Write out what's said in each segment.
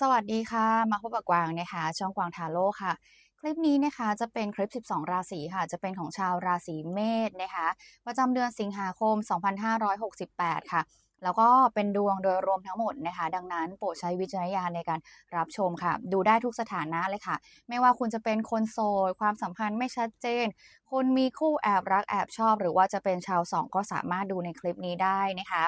สวัสดีค่ะ มาพบกับกวางนะคะ ช่องกวางทาโร่ค่ะ คลิปนี้นะคะจะเป็นคลิป 12 ราศีค่ะ จะเป็นของชาวราศีเมษนะคะ ประจำเดือนสิงหาคม 2568 ค่ะ แล้วก็เป็นดวงโดยรวมทั้งหมดนะคะ ดังนั้นโปรดใช้วิจารณญาณในการรับชมค่ะ ดูได้ทุกสถานะเลยค่ะ ไม่ว่าคุณจะเป็นคนโสดความสัมพันธ์ไม่ชัดเจน คนมีคู่แอบรักแอบชอบ หรือว่าจะเป็นชาวสองก็สามารถดูในคลิปนี้ได้นะคะ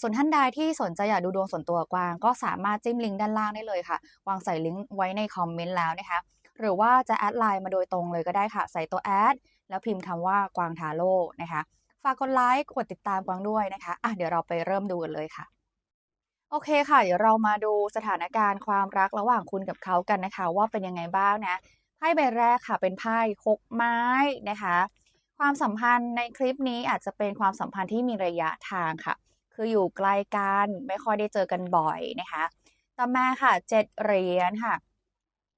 ส่วนท่านใดที่สนใจอยากดูดวงส่วนตัวกวาง ก็สามารถจิ้มลิงก์ด้านล่างได้เลยค่ะ วางใส่ลิงก์ไว้ในคอมเมนต์แล้วนะคะ หรือว่าจะแอดไลน์มาโดยตรงเลยก็ได้ค่ะ ใส่ตัวแอดแล้วพิมพ์คำว่ากวางทาโร่นะคะ ฝากกดไลค์กดติดตามกวางด้วยนะคะอะเดี๋ยวเราไปเริ่มดูกันเลยค่ะ โอเคค่ะ เดี๋ยวเรามาดูสถานการณ์ความรักระหว่างคุณกับเขากันนะคะ ว่าเป็นยังไงบ้างนะไพ่ใบแรกค่ะ เป็นไพ่หกไม้นะคะ ความสัมพันธ์ในคลิปนี้อาจจะเป็นความสัมพันธ์ที่มีระยะทางค่ะ คืออยู่ไกลกันไม่ค่อยได้เจอกันบ่อยนะคะต่อมาค่ะเจ็ดเหรียญค่ะ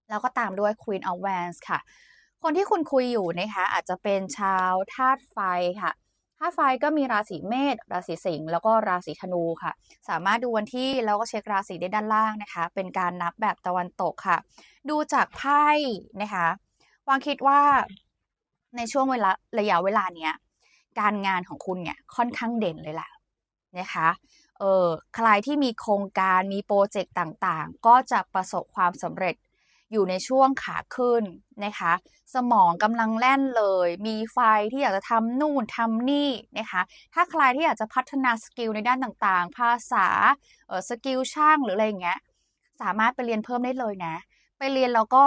แล้วก็ตามด้วย Queen of Wands ค่ะ คนที่คุณคุยอยู่นะคะอาจจะเป็นชาวธาตุไฟค่ะาตุไฟก็มีราศีเมษ ราศีสิงห์ แล้วก็ราศีธนูค่ะ สามารถดูวันที่แล้วก็เช็คราศีได้ด้านล่างนะคะ เป็นการนับแบบตะวันตกค่ะ ดูจากไพ่นะคะวางคิดว่าในช่วงเวลาระยะเวลาเนี้ย การงานของคุณเนี่ยค่อนข้างเด่นเลยแหละนะคะ เออใครที่มีโครงการมีโปรเจกต์ต่างๆ ก็จะประสบความสำเร็จ อยู่ในช่วงขาขึ้นนะคะ สมองกำลังแล่นเลย มีไฟที่อยากจะทำนู่นทำนี่นะคะ ถ้าใครที่อยากจะพัฒนาสกิลในด้านต่างๆ ภาษาสกิลช่างหรืออะไรอย่างเงี้ยสามารถไปเรียนเพิ่มได้เลยนะ ไปเรียนแล้วก็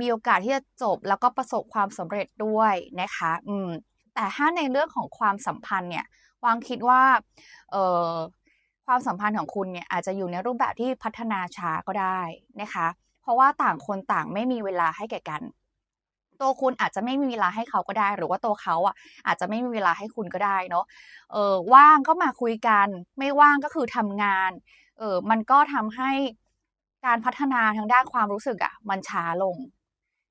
มีโอกาสที่จะจบแล้วก็ประสบความสำเร็จด้วยนะคะ อืมแต่ถ้าในเรื่องของความสัมพันธ์เนี่ยวางคิดว่าเอ่อความสัมพันธ์ของคุณเนี่ยอาจจะอยู่ในรูปแบบที่พัฒนาช้าก็ได้นะคะ ราะว่าต่างคนต่างไม่มีเวลาให้แก่กันตัวคุณอาจจะไม่มีเวลาให้เขาก็ได้ หรือว่าตัวเขาอะอาจจะไม่มีเวลาให้คุณก็ได้เนาะเออว่างก็มาคุยกัน ไม่ว่างก็คือทำงานเออมันก็ทำให้การพัฒนาทางด้านความรู้สึกอะมันช้าลง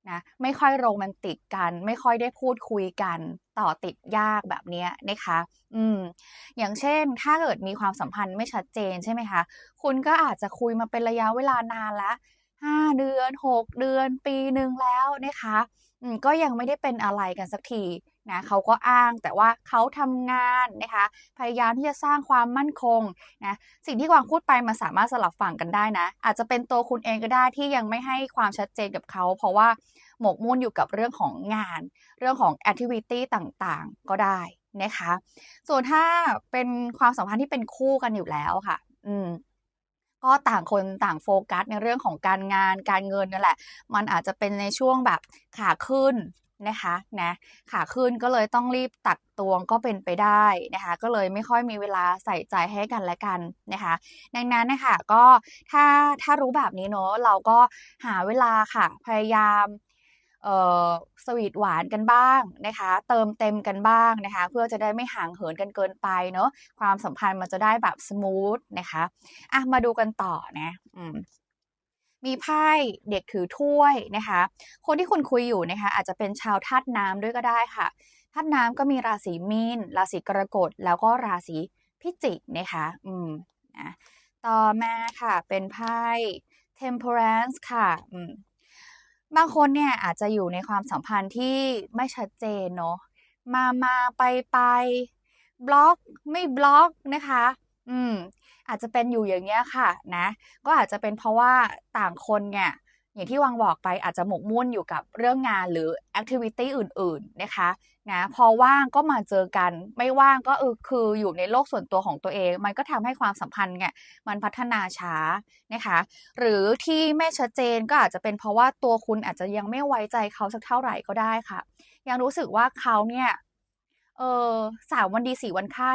นะไม่ค่อยโรแมนติกกัน ไม่ค่อยได้พูดคุยกันต่อติดยากแบบนี้นะคะ อืม อย่างเช่น ถ้าเกิดมีความสัมพันธ์ไม่ชัดเจนใช่ไหมคะ คุณก็อาจจะคุยมาเป็นระยะเวลานานแล้ว เดือน 6 เดือน ปีหนึ่งแล้วนะคะก็ยังไม่ได้เป็นอะไรกันสักทีนะเขาก็อ้างแต่ว่าเขาทำงานนะคะพยายามที่จะสร้างความมั่นคงนะสิ่งที่กวางพูดไปมันสามารถสลับฝั่งกันได้นะ อาจจะเป็นตัวคุณเองก็ได้ที่ยังไม่ให้ความชัดเจนกับเขา เพราะว่าหมกมุ่นอยู่กับเรื่องของงาน เรื่องของแอคทิวิตี้ต่างๆก็ได้นะคะ ส่วนถ้าเป็นความสัมพันธ์ที่เป็นคู่กันอยู่แล้วค่ะ อืม ก็ต่างคนต่างโฟกัสในเรื่องของการงานการเงินนั่นแหละ มันอาจจะเป็นในช่วงแบบขาขึ้นนะคะนะขาขึ้นก็เลยต้องรีบตักตวงก็เป็นไปได้นะคะ ก็เลยไม่ค่อยมีเวลาใส่ใจให้กันและกันนะคะ ดังนั้นนะคะก็ถ้าถ้ารู้แบบนี้เนาะเราก็หาเวลาค่ะพยายาม สวีทหวานกันบ้างนะคะ เติมเต็มกันบ้างนะคะ เพื่อจะได้ไม่ห่างเหินกันเกินไปเนอะความสัมพันธ์มันจะได้แบบสมูทนะคะอะมาดูกันต่อนะอืมมีไพ่เด็กถือถ้วยนะคะ คนที่คุณคุยอยู่นะคะ อาจจะเป็นชาวธาตุน้ำด้วยก็ได้ค่ะธาตุน้ำก็มีราศีมีนราศีกรกฎแล้วก็ราศีพิจิกนะคะ อืมนะต่อมาค่ะเป็นไพ่ temperance ค่ะ อืม บางคนเนี่ยอาจจะอยู่ในความสัมพันธ์ที่ไม่ชัดเจนเนาะมามาไปไปบล็อกไม่บล็อกนะคะ อืม อาจจะเป็นอยู่อย่างเงี้ยค่ะ นะ ก็อาจจะเป็นเพราะว่าต่างคนเนี่ย อย่างที่วังบอกไปอาจจะหมกมุ่นอยู่กับเรื่องงานหรือแอคทิวิตี้อื่น ๆนะคะนะพอว่างก็มาเจอกันไม่ว่างก็เออคืออยู่ในโลกส่วนตัวของตัวเอง มันก็ทำให้ความสัมพันธ์เนี่ยมันพัฒนาช้านะคะหรือที่ไม่ชัดเจนก็อาจจะเป็นเพราะว่าตัวคุณอาจจะยังไม่ไว้ใจเขาสักเท่าไหร่ก็ได้ค่ะ ยังรู้สึกว่าเขาเนี่ยเออสามวันดีสี่วันไข้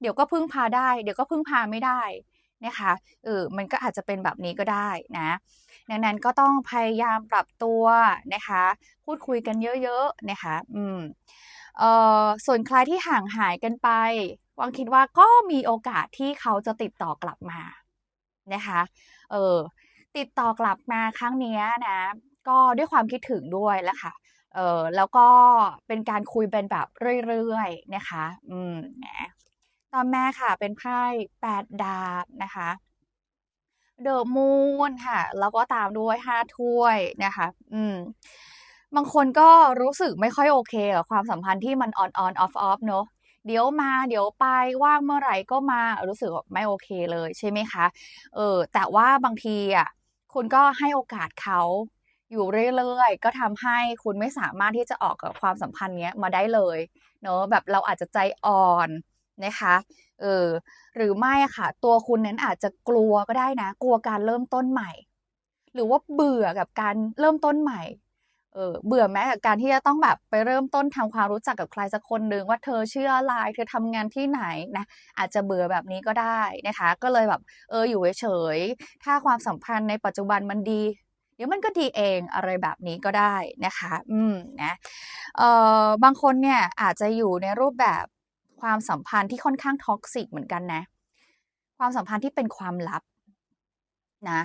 เดี๋ยวก็พึ่งพาได้ เดี๋ยวก็พึ่งพาไม่ได้ นะคะเออมันก็อาจจะเป็นแบบนี้ก็ได้นะ ดังนั้นก็ต้องพยายามปรับตัวนะคะ พูดคุยกันเยอะๆนะคะ อืมเอ่อส่วนใครที่ห่างหายกันไปวังคิดว่าก็มีโอกาสที่เขาจะติดต่อกลับมานะคะ เออติดต่อกลับมาครั้งนี้นะ ก็ด้วยความคิดถึงด้วยแหละค่ะ เออแล้วก็เป็นการคุยเป็นแบบเรื่อยๆนะคะ อืมนะ ต่อมาค่ะเป็นไพ่แปดดาบนะคะเดอะมูนค่ะ แล้วก็ตามด้วยห้าถ้วยนะคะ อืม บางคนก็รู้สึกไม่ค่อยโอเคกับความสัมพันธ์ที่มันออนออนออฟออฟเนอะเดี๋ยวมาเดี๋ยวไปว่างเมื่อไหร่ก็มารู้สึกไม่โอเคเลยใช่ไหมคะ เออ แต่ว่าบางทีอะคุณก็ให้โอกาสเขาอยู่เรื่อยๆ ก็ทำให้คุณไม่สามารถที่จะออกกับความสัมพันธ์เนี้ยมาได้เลย เนอะแบบเราอาจจะใจอ่อน นะคะเออหรือไม่ค่ะ ตัวคุณนั้นอาจจะกลัวก็ได้นะ กลัวการเริ่มต้นใหม่ หรือว่าเบื่อกับการเริ่มต้นใหม่เออเบื่อแม้กับการที่จะต้องแบบไปเริ่มต้นทำความรู้จักกับใครสักคนหนึ่งว่าเธอเชื่ออะไรเธอทำงานที่ไหนนะอาจจะเบื่อแบบนี้ก็ได้นะคะ ก็เลยแบบเอออยู่เฉยๆถ้าความสัมพันธ์ในปัจจุบันมันดี เดี๋ยวมันก็ดีเองอะไรแบบนี้ก็ได้นะคะ อืมนะเอ่อบางคนเนี่ยอาจจะอยู่ในรูปแบบ ความสัมพันธ์ที่ค่อนข้างท็อกซิกเหมือนกันนะ ความสัมพันธ์ที่เป็นความลับนะ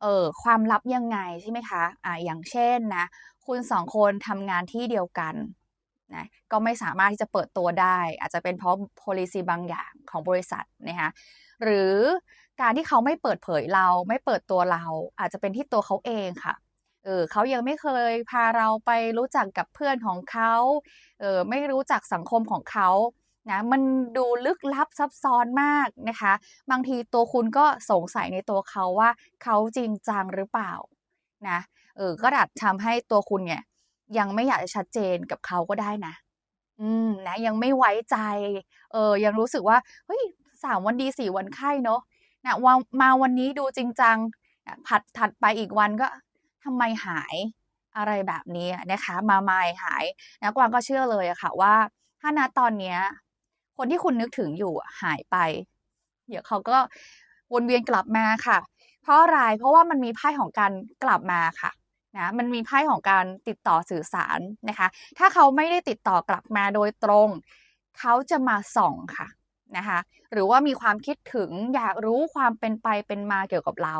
เออความลับยังไงใช่ไหมคะอ่าอย่างเช่นนะ คุณสองคนทำงานที่เดียวกันนะก็ไม่สามารถที่จะเปิดตัวได้ อาจจะเป็นเพราะ policy บางอย่างของบริษัทนะคะหรือการที่เขาไม่เปิดเผยเราไม่เปิดตัวเรา อาจจะเป็นที่ตัวเขาเองค่ะเออเขายังไม่เคยพาเราไปรู้จักกับเพื่อนของเขาเออไม่รู้จักสังคมของเขา นะมันดูลึกลับซับซ้อนมากนะคะ บางทีตัวคุณก็สงสัยในตัวเขาว่าเขาจริงจังหรือเปล่านะเออก็อาจทำให้ตัวคุณเนี่ยยังไม่อยากจะชัดเจนกับเขาก็ได้นะ อืมนะยังไม่ไว้ใจ เออยังรู้สึกว่าเฮ้ย3วันดี4วันไข้เนาะนะวามาวันนี้ดูจริงจังอะผัดถัดไปอีกวันก็ทำไมหายอะไรแบบนี้นะคะ มาไมายหายนะกวางก็เชื่อเลยอะค่ะว่าถ้าณตอนเนี้ย คนที่คุณนึกถึงอยู่หายไป เดี๋ยวเขาก็วนเวียนกลับมาค่ะ เพราะอะไร?เพราะว่ามันมีไพ่ของการกลับมาค่ะนะมันมีไพ่ของการติดต่อสื่อสารนะคะ ถ้าเขาไม่ได้ติดต่อกลับมาโดยตรง เขาจะมาส่องค่ะนะคะหรือว่ามีความคิดถึงอยากรู้ความเป็นไปเป็นมาเกี่ยวกับเรา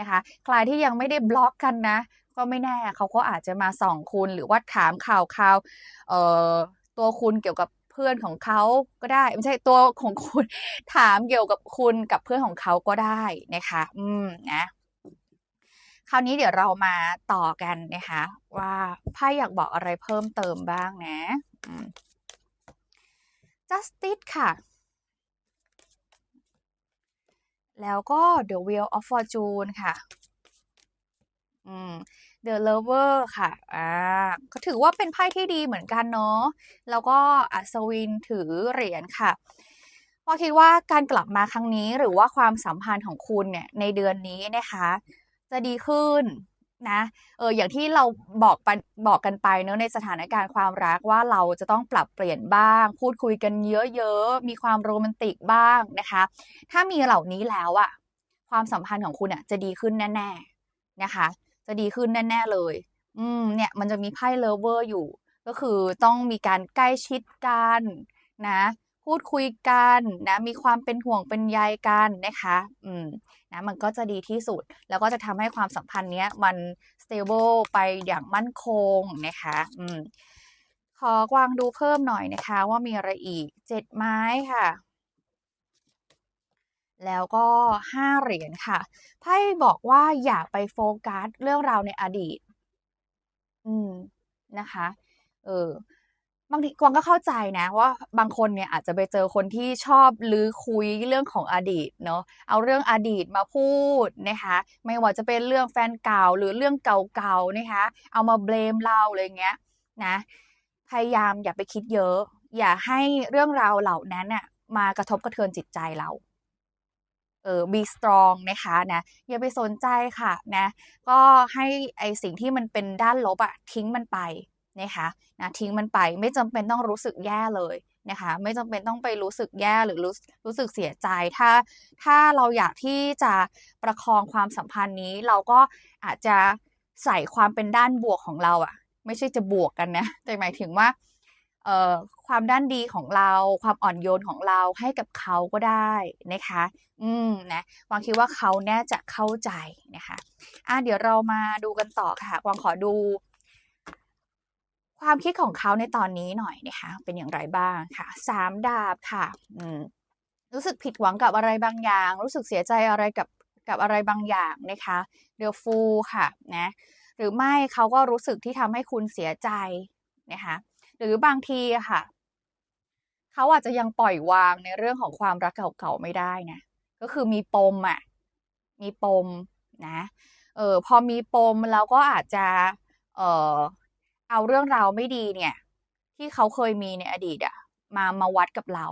นะคะใครที่ยังไม่ได้บล็อกกันนะ ก็ไม่แน่เขาก็อาจจะมาส่องคุณหรือว่าถามข่าวๆเอ่อตัวคุณเกี่ยวกับ พื่อนของเขาก็ได้ ไม่ใช่ตัวของคุณถามเกี่ยวกับคุณกับเพื่อนของเขาก็ได้นะคะ อืมนะคราวนี้เดี๋ยวเรามาต่อกันนะคะ ว่าไพ่อยากบอกอะไรเพิ่มเติมบ้างนะ Justice ค่ะ แล้วก็ The Wheel of Fortune ค่ะ อืม The Lover ค่ะ อ่าก็ถือว่าเป็นไพ่ที่ดีเหมือนกันเนาะ แล้วก็อัศวินถือเหรียญค่ะก็คิดว่าการกลับมาครั้งนี้หรือว่าความสัมพันธ์ของคุณเนี่ยในเดือนนี้นะคะ จะดีขึ้นนะ เอออย่างที่เราบอกไปบอกกันไปเนาะในสถานการณ์ความรักว่าเราจะต้องปรับเปลี่ยนบ้าง พูดคุยกันเยอะๆ มีความโรแมนติกบ้างนะคะ ถ้ามีเหล่านี้แล้วอะความสัมพันธ์ของคุณน่ะจะดีขึ้นแน่ ๆนะคะ จะดีขึ้นแน่ๆเลย อืม เนี่ยมันจะมีไพ่ Lover อยู่ ก็คือต้องมีการใกล้ชิดกันนะ พูดคุยกันนะ มีความเป็นห่วงเป็นใยกันนะคะ อืมนะมันก็จะดีที่สุด แล้วก็จะทำให้ความสัมพันธ์เนี้ยมันสเตเบิลไปอย่างมั่นคงนะคะ อืมขอกวางดูเพิ่มหน่อยนะคะ ว่ามีอะไรอีก7ไม้ค่ะ แล้วก็ 5 เหรียญค่ะไพ่บอกว่าอย่าไปโฟกัสเรื่องราวในอดีต อืมนะคะ เออบางทีกวางก็เข้าใจนะว่าบางคนเนี่ยอาจจะไปเจอคนที่ชอบรื้อคุยเรื่องของอดีตเนาะเอาเรื่องอดีตมาพูดนะคะไม่ว่าจะเป็นเรื่องแฟนเก่าหรือเรื่องเก่าๆนะคะเอามา blame เราอะไรอย่างเงี้ยนะพยายามอย่าไปคิดเยอะ อย่าให้เรื่องราวเหล่านั้นน่ะมากระทบกระเทือนจิตใจเรา ออ be strong นะคะนะอย่าไปสนใจค่ะนะก็ให้ไอสิ่งที่มันเป็นด้านลบอะทิ้งมันไปนะคะนะทิ้งมันไปไม่จำเป็นต้องรู้สึกแย่เลยนะคะไม่จำเป็นต้องไปรู้สึกแย่หรือรู้รู้สึกเสียใจถ้าถ้าเราอยากที่จะประคองความสัมพันธ์นี้ เราก็อาจจะใส่ความเป็นด้านบวกของเราอะไม่ใช่จะบวกกันนะแต่หมายถึงว่า ความด้านดีของเรา ความอ่อนโยนของเราให้กับเขาก็ได้นะคะ อืมนะวางคิดว่าเขาแน่จะเข้าใจนะคะอาเดี๋ยวเรามาดูกันต่อค่ะวางขอดู ความคิดของเขาในตอนนี้หน่อยนะคะ เป็นอย่างไรบ้างค่ะ3ดาบค่ะ อืมรู้สึกผิดหวังกับอะไรบางอย่าง รู้สึกเสียใจอะไรกับกับอะไรบางอย่างนะคะเดอฟูค่ะนะหรือไม่เขาก็รู้สึกที่ทำให้คุณเสียใจนะคะ หรือบางทีค่ะ เขาอาจจะยังปล่อยวางในเรื่องของความรักเก่าๆไม่ได้นะก็คือมีปมอะมีปมนะเออพอมีปมแล้วก็อาจจะเออเอาเรื่องราวไม่ดีเนี่ย ที่เขาเคยมีในอดีตอะมามาวัดกับเรา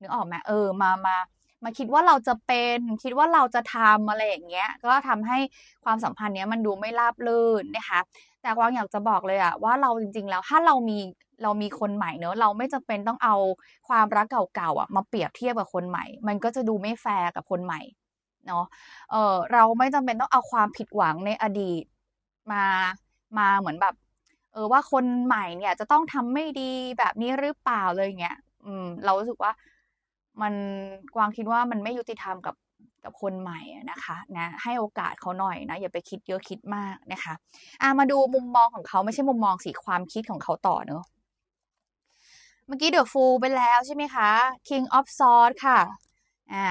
นึกออกไหมเออมามามาคิดว่าเราจะเป็นคิดว่าเราจะทำอะไรอย่างเงี้ย ก็ทำให้ความสัมพันธ์เนี้ยมันดูไม่ราบรื่นนะคะ แต่กวางอยากจะบอกเลยอะว่าเราจริง ๆ แล้วถ้าเรามีเรามีคนใหม่เนอะเราไม่จำเป็นต้องเอาความรักเก่าๆอะมาเปรียบเทียบกับคนใหม่ มันก็จะดูไม่แฟร์กับคนใหม่เนาะเออเราไม่จำเป็นต้องเอาความผิดหวังในอดีตมามาเหมือนแบบ เออว่าคนใหม่เนี่ยจะต้องทำไม่ดีแบบนี้หรือเปล่าเลยเงี้ยอืม เรารู้สึกว่ามันกวางคิดว่ามันไม่ยุติธรรมกับ กับคนใหม่อะนะคะนะให้โอกาสเขาหน่อยนะอย่าไปคิดเยอะคิดมากนะคะอ่ามาดูมุมมองของเขาไม่ใช่มุมมองสิความคิดของเขาต่อเนอะเมื่อกี้เดอะฟูไปแล้วใช่ไหมคะ King of Swords ค่ะอ่า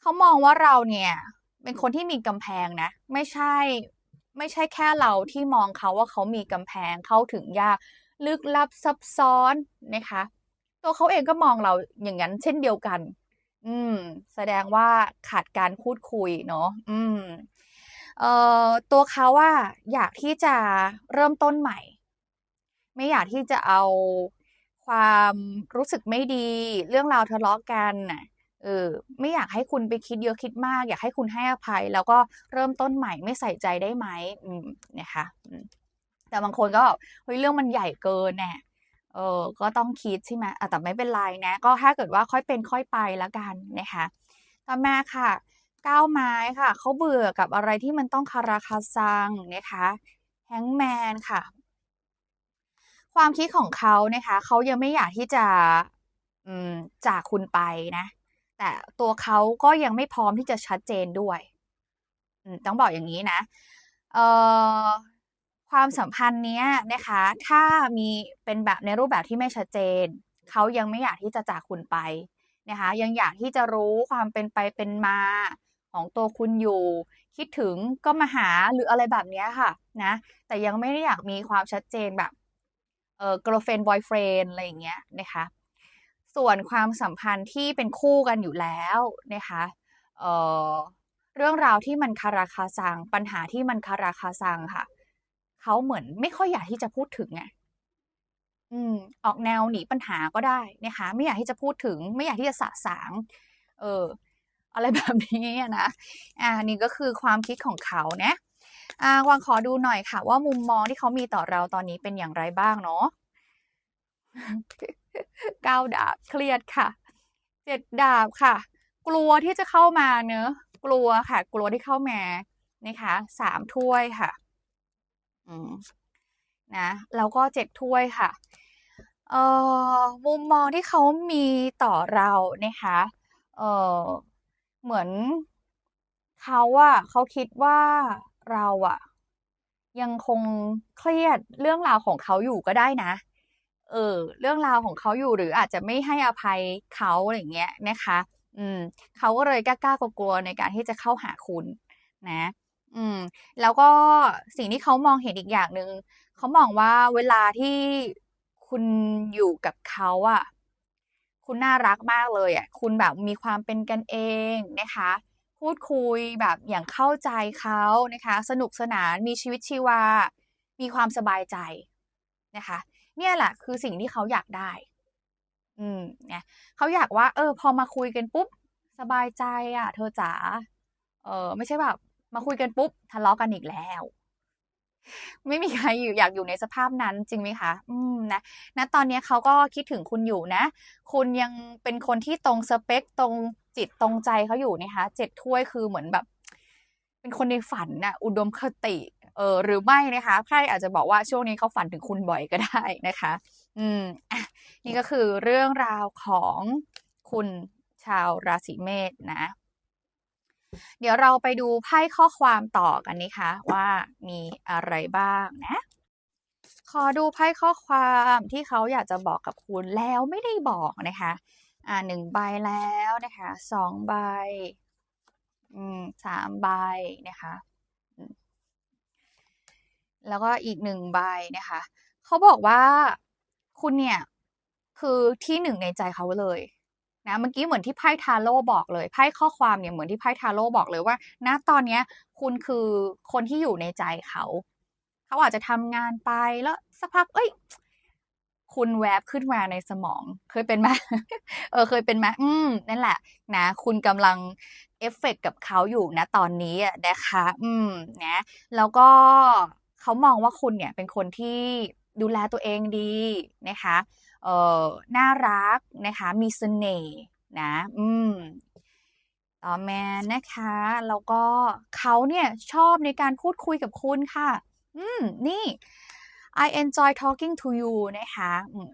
เขามองว่าเราเนี่ยเป็นคนที่มีกำแพงนะ ไม่ใช่ไม่ใช่แค่เราที่มองเขาว่าเขามีกำแพงเข้าถึงยากลึกลับซับซ้อนนะคะ ตัวเขาเองก็มองเราอย่างนั้นเช่นเดียวกัน อืม แสดงว่าขาดการพูดคุยเนาะอืม เอ่อตัวเขาว่า อยากที่จะเริ่มต้นใหม่ ไม่อยากที่จะเอาความรู้สึกไม่ดี เรื่องราวทะเลาะกันน่ะเออไม่อยากให้คุณไปคิดเยอะคิดมาก อยากให้คุณให้อภัย แล้วก็เริ่มต้นใหม่ไม่ใส่ใจได้ไหมอืมนะคะแต่บางคนก็เฮ้ยเรื่องมันใหญ่เกินแน่ เออก็ต้องคิดใช่ไหมอะแต่ไม่เป็นไรนะ ก็ถ้าเกิดว่าค่อยเป็นค่อยไปละกันนะคะต่อมาค่ะก้าวไม้ค่ะ เขาเบื่อกับอะไรที่มันต้องคาราคาซังนะคะแฮงแมนค่ะ ความคิดของเขานะคะเขายังไม่อยากที่จะอืมจากคุณไปนะ แต่ตัวเขาก็ยังไม่พร้อมที่จะชัดเจนด้วยต้องบอกอย่างนี้นะเอ่อ ความสัมพันธ์เนี้ยนะคะ ถ้ามีเป็นแบบในรูปแบบที่ไม่ชัดเจน เขายังไม่อยากที่จะจากคุณไปนะคะ ยังอยากที่จะรู้ความเป็นไปเป็นมาของตัวคุณอยู่ คิดถึงก็มาหาหรืออะไรแบบนี้ค่ะนะ แต่ยังไม่ได้อยากมีความชัดเจนแบบเออ girlfriend boyfriend อะไรอย่างเงี้ยนะคะ ส่วนความสัมพันธ์ที่เป็นคู่กันอยู่แล้วนะคะเออเรื่องราวที่มันคาราคาซังปัญหาที่มันคาราคาซังค่ะ เขาเหมือนไม่ค่อยอยากที่จะพูดถึงไงอืม ออกแนวหนีปัญหาก็ได้นะคะ ไม่อยากที่จะพูดถึง ไม่อยากที่จะสะสาง เออ อะไรแบบนี้นะอ่านี่ก็คือความคิดของเขานะอ่าวางขอดูหน่อยค่ะ ว่ามุมมองที่เขามีต่อเราตอนนี้เป็นอย่างไรบ้างเนาะเก้าดาบเครียดค่ะเจ็ดดาบค่ะ กลัวที่จะเข้ามาเนอะกลัวค่ะ กลัวที่เข้ามานะคะสามถ้วยค่ะ นะแล้วก็เจ็ดถ้วยค่ะเอ่อมุมมองที่เขามีต่อเรานะคะเอ่อเหมือนเขาอะเขาคิดว่าเราอะยังคงเครียดเรื่องราวของเขาอยู่ก็ได้นะ เออ เรื่องราวของเขาอยู่หรืออาจจะไม่ให้อภัยเขาอะไรเงี้ยนะคะ อืมเขาก็เลยกล้ากลัวๆในการที่จะเข้าหาคุณนะ อืม แล้วก็สิ่งที่เขามองเห็นอีกอย่างหนึ่งเขามองว่าเวลาที่คุณอยู่กับเขาอะคุณน่ารักมากเลยอะคุณแบบมีความเป็นกันเองนะคะ พูดคุยแบบอย่างเข้าใจเขานะคะ สนุกสนานมีชีวิตชีวา มีความสบายใจนะคะ เนี่ยแหละคือสิ่งที่เขาอยากได้ อืมเนี่ยเขาอยากว่า เออ พอมาคุยกันปุ๊บสบายใจอะ เธอจ๋าเออไม่ใช่แบบ มาคุยกันปุ๊บทะเลาะกันอีกแล้ว ไม่มีใครอยู่อยากอยู่ในสภาพนั้นจริงไหมคะ อืมนะณตอนนี้เขาก็คิดถึงคุณอยู่นะ คุณยังเป็นคนที่ตรงสเปคตรงจิตตรงใจเขาอยู่นะคะเจ็ดถ้วยคือเหมือนแบบ เป็นคนในฝันน่ะ อุดมคติเออหรือไม่นะคะใครอาจจะบอกว่าช่วงนี้เขาฝันถึงคุณบ่อยก็ได้นะคะ อืมอะนี่ก็คือเรื่องราวของคุณชาวราศีเมษนะ เดี๋ยวเราไปดูไพ่ข้อความต่อกันนะคะว่ามีอะไรบ้างนะ ขอดูไพ่ข้อความที่เขาอยากจะบอกกับคุณแล้วไม่ได้บอกนะคะ อ่าหนึ่งใบแล้วนะคะสองใบอืมสามใบนะคะแล้วก็อีกหนึ่งใบนะคะ เขาบอกว่าคุณเนี่ย คือที่หนึ่งในใจเขาเลย นะเมื่อกี้เหมือนที่ไพ่ทาโร่บอกเลยไพ่ข้อความเนี่ยเหมือนที่ไพ่ทาโร่บอกเลยว่าณตอนเนี้ยคุณคือคนที่อยู่ในใจเขา เขาอาจจะทำงานไปแล้วสักพัก เอ้ย คุณแวบขึ้นมาในสมอง เคยเป็นไหมเออเคยเป็นไหมอืมนั่นแหละ นะ คุณกำลังเอฟเฟกต์กับเขาอยู่นะตอนนี้นะคะ อืมนะแล้วก็เขามองว่าคุณเนี่ยเป็นคนที่ดูแลตัวเองดีนะคะ เอ่อน่ารักนะคะ มีเสน่ห์นะ อืมต่อมานะคะ แล้วก็เขาเนี่ยชอบในการพูดคุยกับคุณค่ะ อืม นี่ I enjoy talking to you นะคะ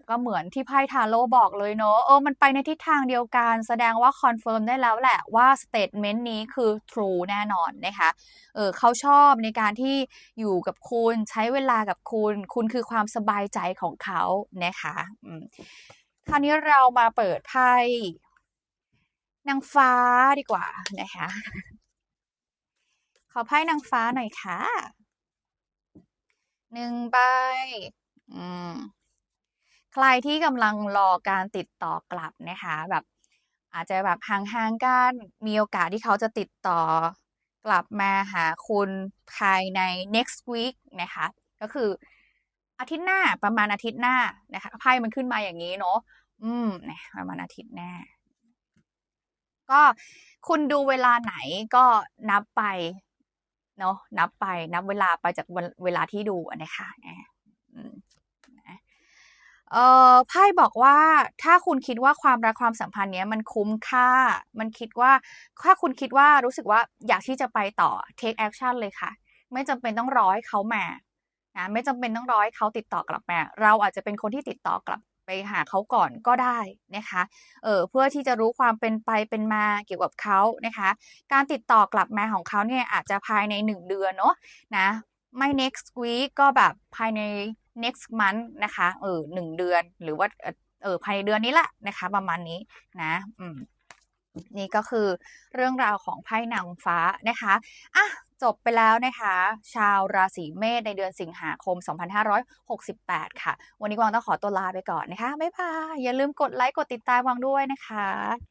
ก็เหมือนที่ไพ่ทาโร่บอกเลยเนอะเออมันไปในทิศทางเดียวกัน แสดงว่าคอนเฟิร์มได้แล้วแหละว่า statement นี้คือ true แน่นอนนะคะเออเขาชอบในการที่อยู่กับคุณใช้เวลากับคุณ คุณคือความสบายใจของเขานะคะอืมคราวนี้เรามาเปิดไพ่นางฟ้าดีกว่านะคะ ขอไพ่นางฟ้าหน่อยค่ะ หนึ่งใบอืมใครที่กำลังรอการติดต่อกลับนะคะ แบบ อาจจะแบบห่างๆกันมีโอกาสที่เขาจะติดต่อกลับมาหาคุณภายใน next week นะคะ ก็คืออาทิตย์หน้าประมาณอาทิตย์หน้านะคะไพ่มันขึ้นมาอย่างนี้เนาะอืมนะประมาณอาทิตย์หน้า ก็คุณดูเวลาไหนก็นับไป เนาะนับไปนับเวลาไปจากวันเวลาที่ดูนะคะอืมเออไพ่บอกว่าถ้าคุณคิดว่าความรักความสัมพันธ์เนี้ยมันคุ้มค่า มันคิดว่าถ้าคุณคิดว่ารู้สึกว่าอยากที่จะไปต่อ take action เลยค่ะ ไม่จำเป็นต้องรอให้เขามานะไม่จำเป็นต้องรอให้เขาติดต่อกลับมา เราอาจจะเป็นคนที่ติดต่อกลับ ไปหาเขาก่อนก็ได้นะคะเออเพื่อที่จะรู้ความเป็นไปเป็นมาเกี่ยวกับเขานะคะ การติดต่อกลับมาของเขาเนี่ยอาจจะภายในหนึ่งเดือนเนาะนะไม่ next week ก็แบบภายใน next month นะคะเออหนึ่งเดือนหรือว่าเออภายในเดือนนี้แหละนะคะ ประมาณนี้นะอืมนี่ก็คือเรื่องราวของไพ่นางฟ้านะคะอะ จบไปแล้วนะคะ ชาวราศีเมษในเดือนสิงหาคม 2568 ค่ะ วันนี้กวางต้องขอตัวลาไปก่อนนะคะ บ๊ายบาย อย่าลืมกดไลค์ กดติดตามกวางด้วยนะคะ